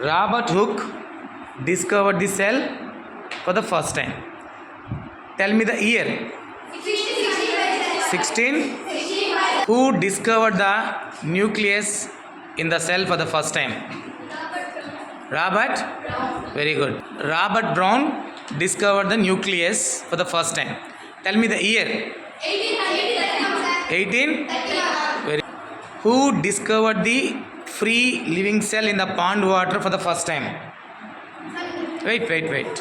Robert Hooke discovered the cell for the first time. Tell me the year. 16. Who discovered the nucleus in the cell for the first time? Robert? Very good. Robert Brown discovered the nucleus for the first time. Tell me the year. 18. Very. Who discovered the free living cell in the pond water for the first time? Wait, wait, wait.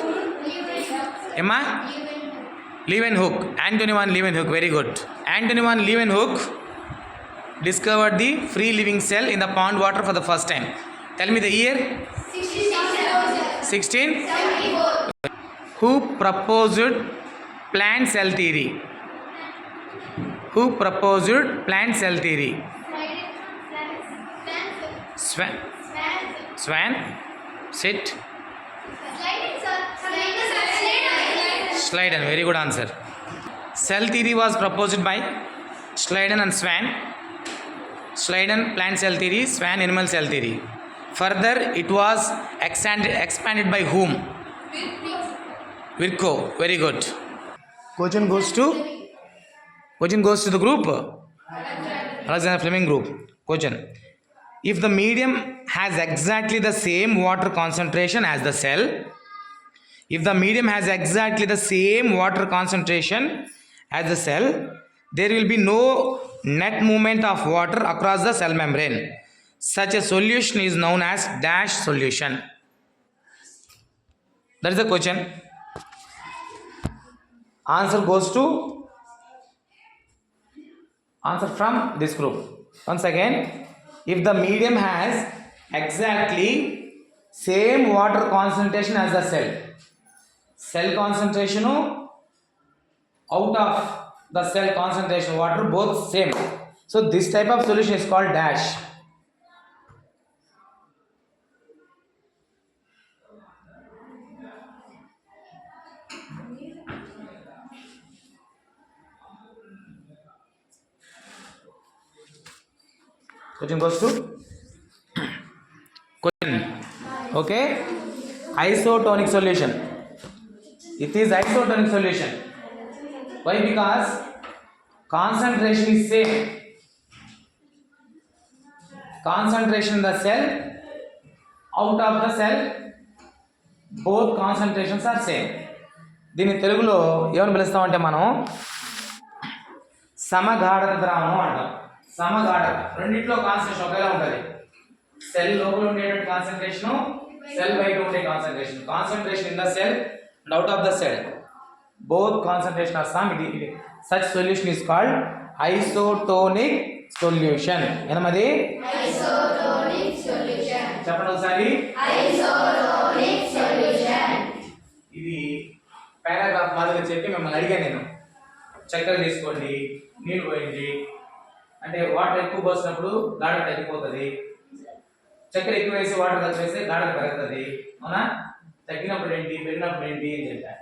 Emma? Leeuwenhoek. Anthony van Leeuwenhoek. Very good. Anthony van Leeuwenhoek discovered the free living cell in the pond water for the first time. Tell me the year. 16. Who proposed plant cell theory? Who proposed plant cell theory? Swan. Swan. Sit. Schleiden. Very good answer. Cell theory was proposed by Schleiden and Swan. Schleiden plant cell theory, Swan animal cell theory. Further, it was expanded, expanded by whom? Virco. Very good. Question goes to question goes to the group. Alexander Fleming group. Question. If the medium has exactly the same water concentration as the cell, if the medium has exactly the same water concentration as the cell, there will be no net movement of water across the cell membrane. Such a solution is known as dash solution. That is the question. Answer goes to answer from this group. Once again, if the medium has exactly same water concentration as the cell, cell concentration out of the cell concentration water both same. So this type of solution is called dash. కొంచెం గొస్తు okay isotonic solution it is isotonic solution why because concentration is same concentration the cell out of the cell both concentrations are same దీన్ని తెలుగులో ఏమని పిలుస్తామంటే మనం? సమగాఢత ద్రావణం అంటాం. సమగాఢత. రెండిట్లో concentration ఒకేలా ఉంటుంది. సెల్ లోపల ఉండేటువంటి కాన్సన్ట్రేషన్ సెల్ బయట ఉండే concentration concentration in the cell and out of the cell both concentration are same ఇది such solution is called isotonic solution ఏనమది చెప్పండి ఒకసారి. ఇది పారాగ్రాఫ్ మాదిరిగా చెప్పి మిమ్మల్ని అడిగాను నేను. చక్కెర తీసుకోండి నీళ్ళు పోయండి అంటే వాటర్ ఎక్కువ పోసినప్పుడు గాఢత తగ్గిపోతుంది. చక్కెర ఎక్కువ వేసి వాటర్ తక్కువ వేస్తే గాఢత పెరుగుతుంది. అవునా? తగ్గినప్పుడు ఏంటి? పెరిగినప్పుడు ఏంటి అని చెప్పాను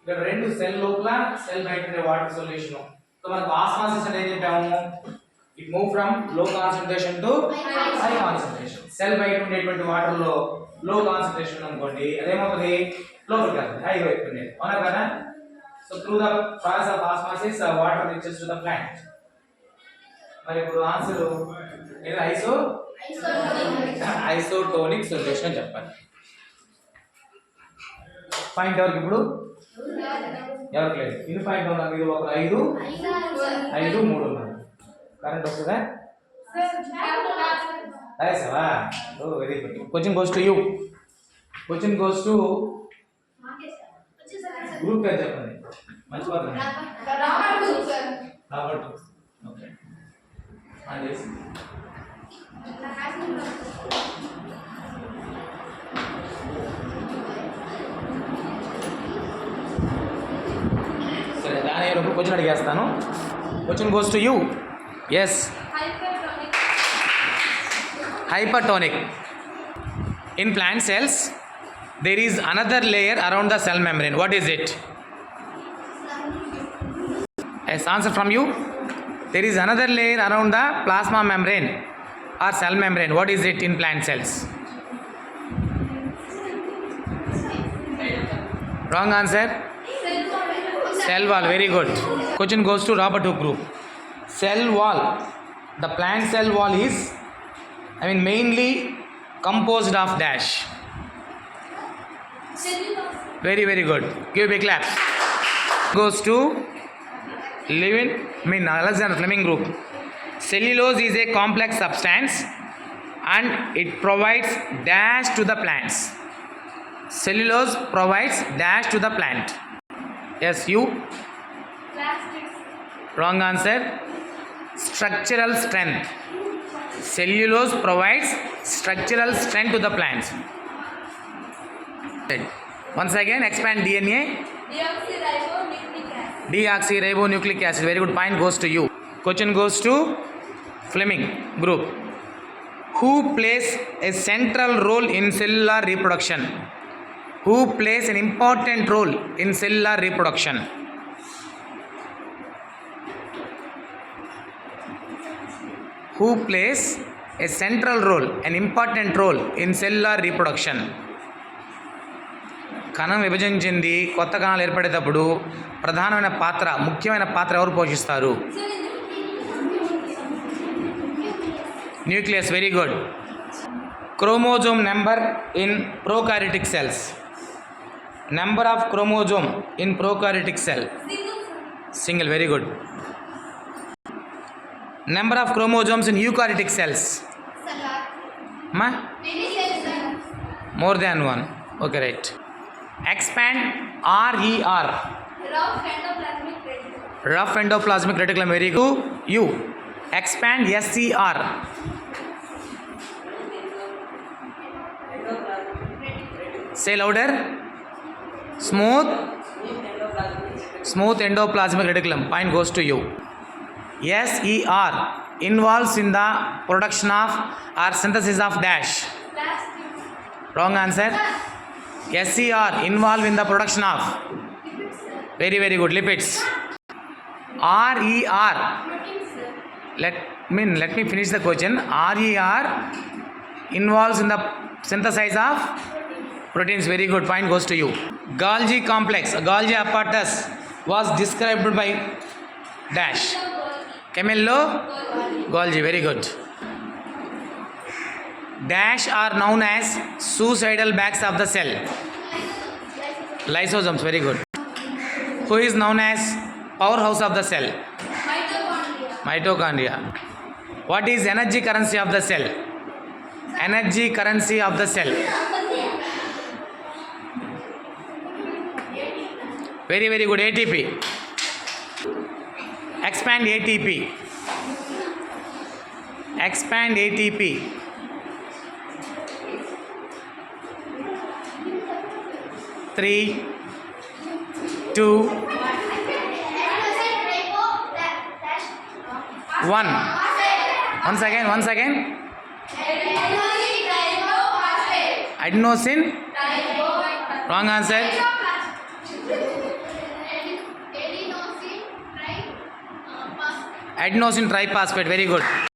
ఇక్కడ రెండు సెల్ లోపల సెల్ బయట ఉండే వాటర్ సొల్యూషన్ సో మనకు ఆస్మాసిస్ అంటే ఏం చెప్పాము? It move ఫ్రమ్లో concentration to high concentration cell బయట ఉండేటువంటి వాటర్లో లో కాన్సన్ట్రేషన్ అనుకోండి అదేమవుతుంది? లోపలికి వెళ్తుంది హై వైపు ఉండేది. అవునా కదా? So through the process of osmosis water reaches to the plant మరి ఇప్పుడు ఆన్సర్ ఏదో? ఐసో? ఐసోటోనిక్ సొల్యూషన్ అని చెప్పాలి పాయింట్ ఎవరికి ఇప్పుడు? ఎవరికి లేదు. ఇన్ని పాయింట్ ఉన్నారు మీరు ఒక ఐదు ఐదు మూడు ఉన్నారు. కరెంట్ వస్తుందా? రాసావా ఓ very good question goes to you question goes to group పేరు చెప్పండి. మర్చిపోతుంది రాబర్ట్ ఓకే ఆన్ సరే దాని ఒక question అడిగేస్తాను question goes to you is hypertonic in plant cells there is another layer around the cell membrane what is it yes answer from you There is another layer around the plasma membrane or cell membrane. What is it in plant cells? Wrong answer? Cell wall, very good. Question goes to Robert Hook group. Cell wall, the plant cell wall is, I mean, mainly composed of dash. Very, very good. Give a big clap. Goes to Levin, I mean, uh, Alexander Fleming group. Cellulose is a complex substance and it provides dash to the plants. Cellulose provides dash to the plant. Yes, you. Wrong answer. Structural strength. Cellulose provides structural strength to the plants. Once again, expand DNA. Deoxyribonucleic acid. Very good point goes to you. Question goes to Fleming group. Who plays a central role in cellular reproduction? Who plays an important role in cellular reproduction? Who plays a central role, an important role in cellular reproduction? కణం విభజించింది కొత్త కణాలు ఏర్పడేటప్పుడు ప్రధానమైన పాత్ర ముఖ్యమైన పాత్ర ఎవరు పోషిస్తారు? Nucleus very good. Chromosome number in prokaryotic cells. Number of chromosome in prokaryotic cell. Single very good. Number of chromosomes in eukaryotic cells. మా? More than one okay right expand RER. Rough endoplasmic reticulum. Rough endoplasmic reticulum. Very good. Expand SCR. Say louder. Smooth. Smooth endoplasmic reticulum. Point goes to you. SER involves in the production of or synthesis of dash. Wrong answer. SER involved in the production of. Very very good lipids. RER. Let mean let me finish the question. RER involves in the synthesis of proteins. Very good point goes to you. Golgi complex. Golgi apparatus was described by dash. Camello Golgi, very good. Dash are known as suicidal bags of the cell. Lysosomes, very good. Who is known as powerhouse of the cell? Mitochondria. What is energy currency of the cell? Energy currency of the cell. Very, very good. ATP. Expand ATP. Expand ATP. Three two one one second one second adenosine wrong answer adenosine triphosphate very good